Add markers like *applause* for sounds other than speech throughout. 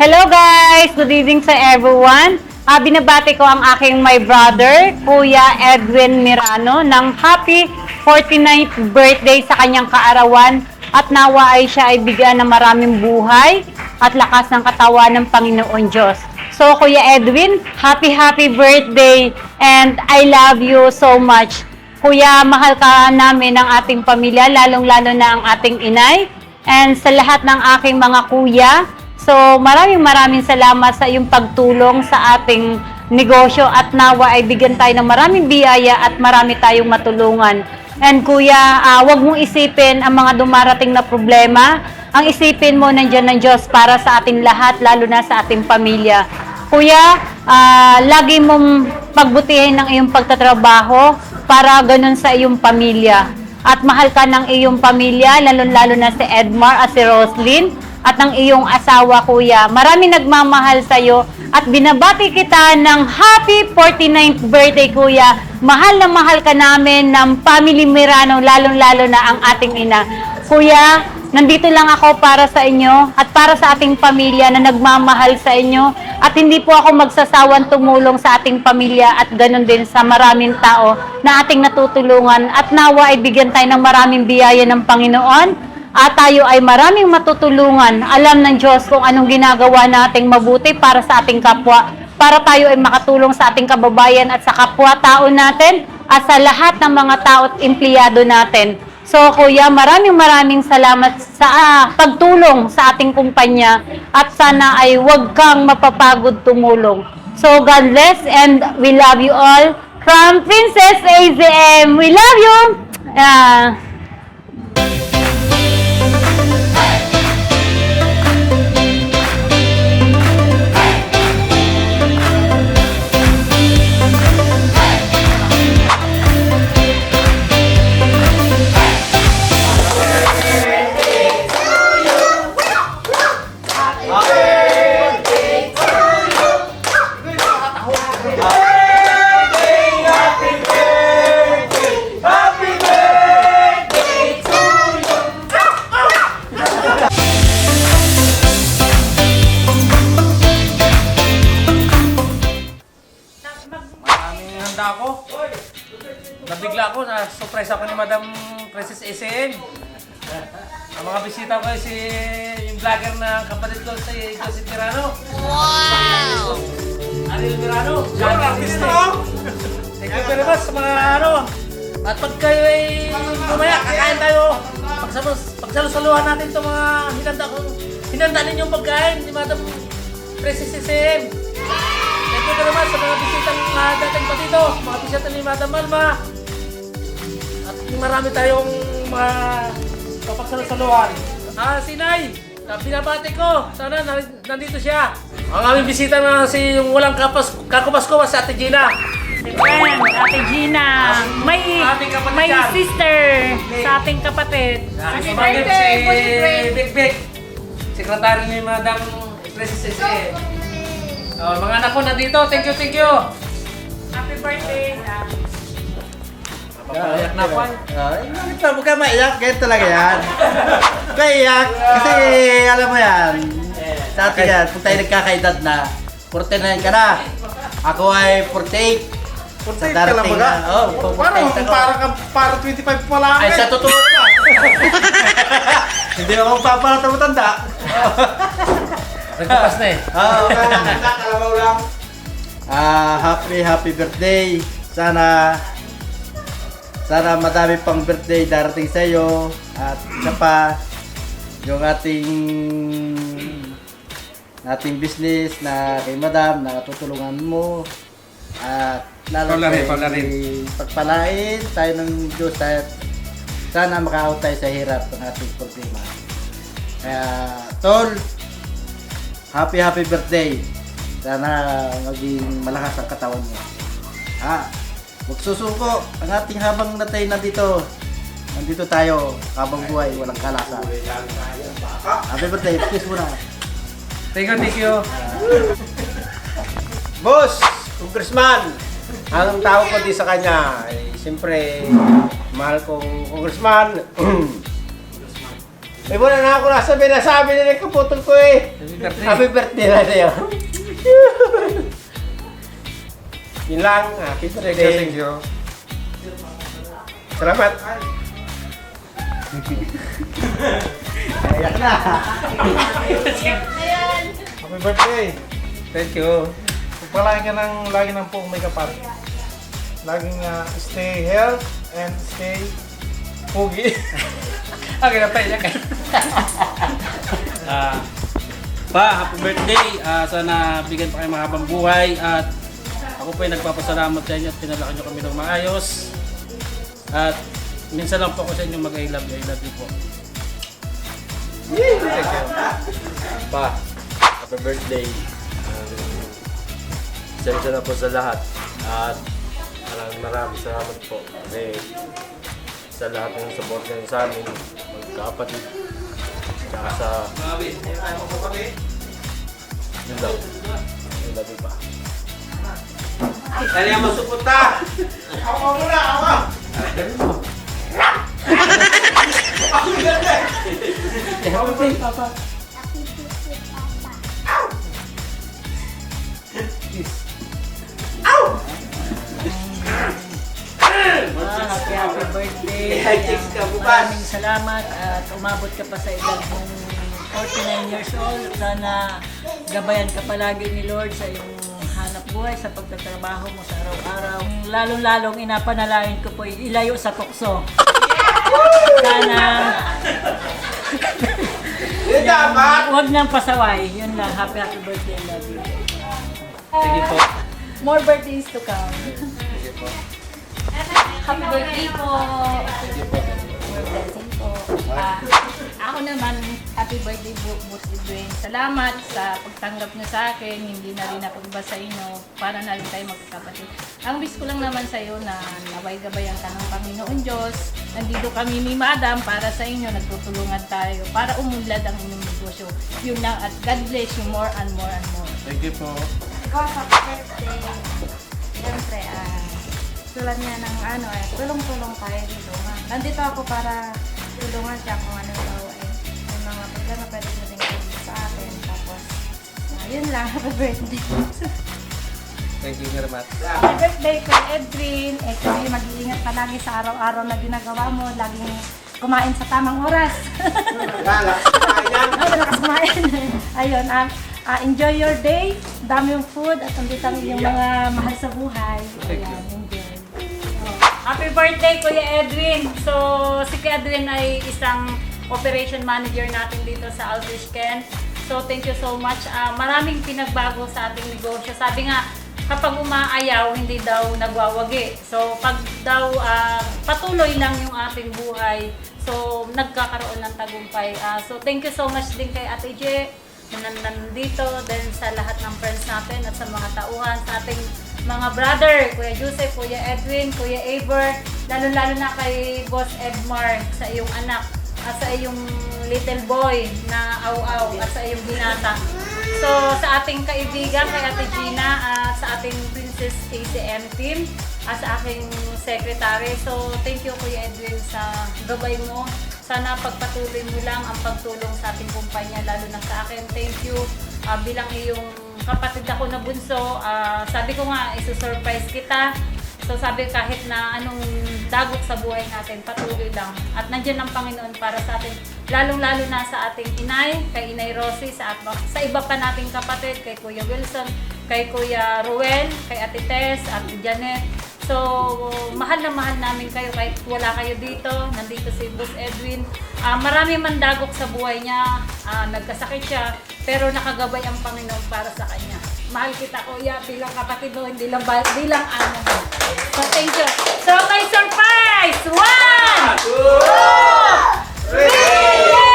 Hello guys! Good evening sa everyone. Ah, binabati ko ang aking my brother, Kuya Edwin Mirano, ng happy 49th birthday sa kanyang kaarawan at nawa ay siya ay bigyan ng maraming buhay at lakas ng katawan ng Panginoon Diyos. So Kuya Edwin, happy happy birthday and I love you so much. Kuya, mahal ka namin ng ating pamilya, lalong-lalo na ang ating inay and sa lahat ng aking mga kuya. So, maraming maraming salamat sa iyong pagtulong sa ating negosyo at nawa ay bigyan tayo ng maraming biyaya at marami tayong matulungan. And kuya, ah, wag mong isipin ang mga dumarating na problema. Ang isipin mo nandiyan ng Diyos para sa ating lahat, lalo na sa ating pamilya. Kuya, ah, lagi mong pagbutihin ng iyong pagtatrabaho para ganun sa iyong pamilya. At mahal ka ng iyong pamilya, lalo-lalo na si Edmar at si Roslyn at ng iyong asawa, kuya. Marami nagmamahal sa iyo at binabati kita ng happy 49th birthday, kuya. Mahal na mahal ka namin ng family Mirano, lalong-lalo na ang ating ina. Kuya, nandito lang ako para sa inyo at para sa ating pamilya na nagmamahal sa inyo at hindi po ako magsasawang tumulong sa ating pamilya at ganun din sa maraming tao na ating natutulungan at nawa ay bigyan tayo ng maraming biyaya ng Panginoon at tayo ay maraming matutulungan. Alam ng Diyos kung anong ginagawa nating mabuti para sa ating kapwa, para tayo ay makatulong sa ating kababayan at sa kapwa-tao natin at sa lahat ng mga tao at empleyado natin. So, Kuya, maraming maraming salamat sa ah, pagtulong sa ating kumpanya at sana ay huwag kang mapapagod tumulong. So, God bless and we love you all. From Princess AZM, we love you! Ah, Handa ako. Nabigla ako, na-surprise ako ni Madam Princess SN. Ang mga bisita ko ay si yung vlogger na kapatid ko si Joseph Mirano. Wow! Ariel Mirano. John Artista. Thank you very much sa mga ano. At pag kayo ay mamaya, kakain tayo. Pagsalusaluhan natin itong mga hinanda ko. Hinanda ninyong pagkain ni Madam Princess SN. Thank you very much sa mga bisitang uh, dating pa dito, mga bisita ni Madam Malma. At marami tayong mga papagsalusaluhan. Ah, si Nay, ah, binabati ko. Sana na- nandito siya. Ang aming bisita na si yung walang kapas, kakupasko si Ate Gina. Si Gwen, Ate Gina, may, Ating kapatid may yan. sister sa ating kapatid. Happy birthday, si Big Big. Sekretary ni Madam Princess Ese. Oh, mga anak ko nandito. Thank you, thank you. Happy birthday. Papayak na ako. ay. Na? Huwag ka maiyak. Ganyan talaga yan. Huwag ka iyak. Kasi alam mo yan. Sa atin yan, kung tayo nagkakaedad na, 49 ka na. Ako ay 48. Sa 48 ka lang baga? na. Oh, Parang 48 ako. para ka para 25 pa lang. Ay, sa totoo ka. *laughs* Hindi ako papalat na matanda. *laughs* Nagpapas na eh. *laughs* Oo. Kalabaw lang. Ah, happy, happy birthday. Sana sana madami pang birthday darating sa iyo at isa pa yung ating ating business na kay madam na tutulungan mo at lalo palarin. pagpalain tayo ng Diyos at sana makaahot tayo sa hirap ng ating problema. Kaya, tol, happy happy birthday. Sana maging malakas ang katawan mo. Ha? Huwag susuko. Ang ating habang natay nandito. Nandito tayo habang buhay, walang kalasa. Happy birthday, kiss mo na. Thank you, thank you. *laughs* Boss, congressman. Ang tawag ko di sa kanya, ay siyempre, mahal kong congressman. May *clears throat* wala na ako nasabi, nasabi nila yung kaputol ko eh. Birthday. Happy birthday na sa'yo. *laughs* Yun lang. Happy birthday. Thank you. Salamat. Ayak na. Happy birthday! Thank you. Pagpalain ka ng lagi ng pong may kapal. Laging ah, stay health and stay pugi. *laughs* Okay na pa, iyak *laughs* Ah, pa, happy birthday. Ah, sana bigyan pa kayo mahabang buhay at ako po ay nagpapasalamat sa inyo at pinalaki nyo kami ng maayos. At minsan lang po ako sa inyo mag-I love you. I love you po. Pa, happy birthday. Um, Sensya na po sa lahat. At maraming maraming salamat po. Kasi sa lahat ng support nyo sa amin, magkakapatid. Tsaka sa... Yun lang. I love pa. Kaya masupunta. happy happy birthday. Chicks ka bukas. Maraming salamat at umabot ka pa sa edad mong 49 years old. Sana gabayan ka palagi ni Lord sa iyong hanap buhay sa pagtatrabaho mo sa araw-araw. Lalong-lalong inapanalangin ko po ilayo sa tukso. Sana Yun dapat. huwag nang pasaway. Yun lang. Happy happy birthday. I love you. Sige po. More birthdays to come. Happy birthday po! Blessing po. Ah, ako naman, happy birthday po, Boss Edwin. Salamat sa pagtanggap niyo sa akin. Hindi na rin ako iba sa inyo para na rin tayo magkakapatid. Ang wish ko lang naman sa iyo na naway gabayan ka ng Panginoon Diyos. Nandito kami ni Madam para sa inyo. Nagtutulungan tayo para umunlad ang inyong negosyo. Yun lang at God bless you more and more and more. Thank you po. Ikaw sa birthday, siyempre, ah, tulad niya ng ano, eh, tulong-tulong tayo dito. Ha? Nandito ako para tulungan siya kung ano daw eh. May mga problema pwede mo rin sa akin. Tapos, ah, yun lang, happy *laughs* birthday. Thank you very much. happy birthday kay Edwin. Eh, kasi mag-iingat ka lagi sa araw-araw na ginagawa mo. Laging kumain sa tamang oras. Lala. Ayan. Ay, malakas *laughs* kumain. Ayun, um, ah, enjoy your day. Dami yung food at andito ang iyong mga mahal sa buhay. Ayan, enjoy. Happy birthday, Kuya Edwin! So, si Kuya Edwin ay isang operation manager natin dito sa Aldrich Kent. So, thank you so much. Ah, maraming pinagbago sa ating negosyo. Sabi nga, kapag umaayaw, hindi daw nagwawagi. So, pag daw ah, patuloy lang yung ating buhay, so, nagkakaroon ng tagumpay. Ah, so, thank you so much din kay Ate Je na nan- nandito, then sa lahat ng friends natin at sa mga tauhan, sa ating mga brother, Kuya Joseph, Kuya Edwin, Kuya Aver, lalo-lalo na kay Boss Edmar, sa iyong anak, at sa iyong little boy na aw-aw, at sa iyong binata. So, sa ating kaibigan, kay Ate Gina, at sa ating Princess ACM team, at sa aking secretary. So, thank you Kuya Edwin sa gabay mo. Sana pagpatuloy mo lang ang pagtulong sa ating kumpanya, lalo na sa akin. Thank you Ah, bilang iyong kapatid ako na bunso. ah, sabi ko nga, isusurprise kita. So sabi kahit na anong dagok sa buhay natin, patuloy lang. At nandiyan ang Panginoon para sa atin. Lalong-lalo na sa ating inay, kay Inay Rosie, sa, sa iba pa nating kapatid, kay Kuya Wilson, kay Kuya Ruel, kay Ate Tess, Ate Janet. So, mahal na mahal namin kayo kahit wala kayo dito. Nandito si Boss Edwin. Ah, marami man dagok sa buhay niya. Ah, nagkasakit siya. Pero nakagabay ang Panginoon para sa kanya. Mahal kita, Kuya, bilang kapatid mo, hindi lang, bilang ano mo. So, thank you. So, may surprise! One! Two! Three!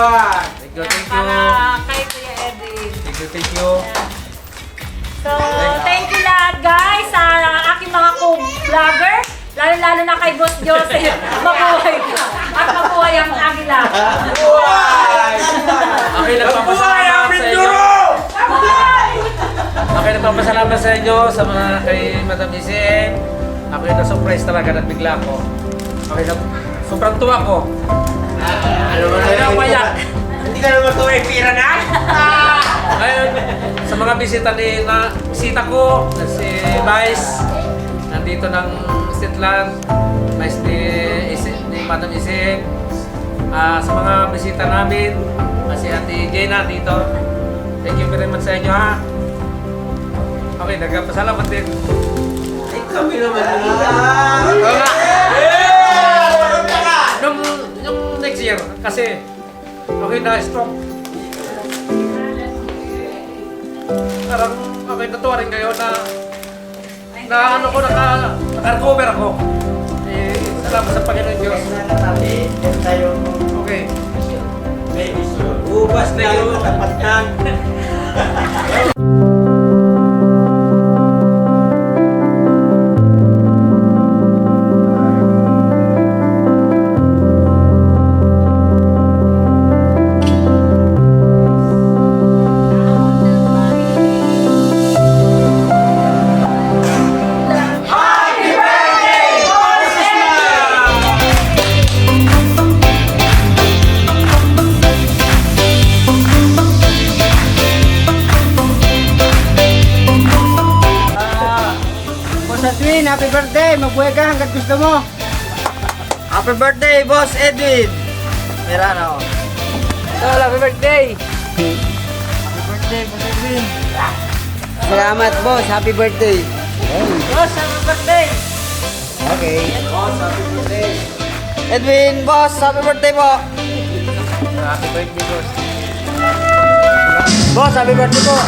Thank you, thank you. Para kay Kuya Edwin. Thank you, thank you. So, thank you lahat guys sa aking mga co-vlogger. Lalo-lalo na kay Boss Joseph. *laughs* Mabuhay ka. At mabuhay ang agila. Okay, nagpapasalamat sa inyo. Okay, nagpapasalamat sa inyo sa mga kay Madam Iseen. Ako yung na-surprise talaga, nabigla ko. Okay, na, sobrang tuwa ko. Ano ba na yung payak? Hindi ka naman tuwa pira na? Ngayon, sa mga bisita ni na bisita ko, si Vice, nandito ng Stitland, Vice ni, Isi, ni Madam Isin, Ah, sa mga bisita namin, ah, si Ate Jenna dito. Thank you very much sa inyo ha. Okay, nagpasalamat din. Kami naman. Nung, year, kasi okay na stroke. Parang okay natuwa rin kayo na na ano ko, naka, naka-recover ako. Eh, salamat sa Panginoon Diyos. Okay. Ubas na yung tapat Mabuhay ka hanggat gusto mo! Happy birthday, Boss Edwin! Merano. Tol, happy birthday! happy birthday, Boss Edwin! Salamat, Boss. Happy birthday! Boss, happy birthday! Okay. Boss, happy birthday! Edwin, Boss, happy birthday po! Happy birthday, boss. Boss, happy birthday po!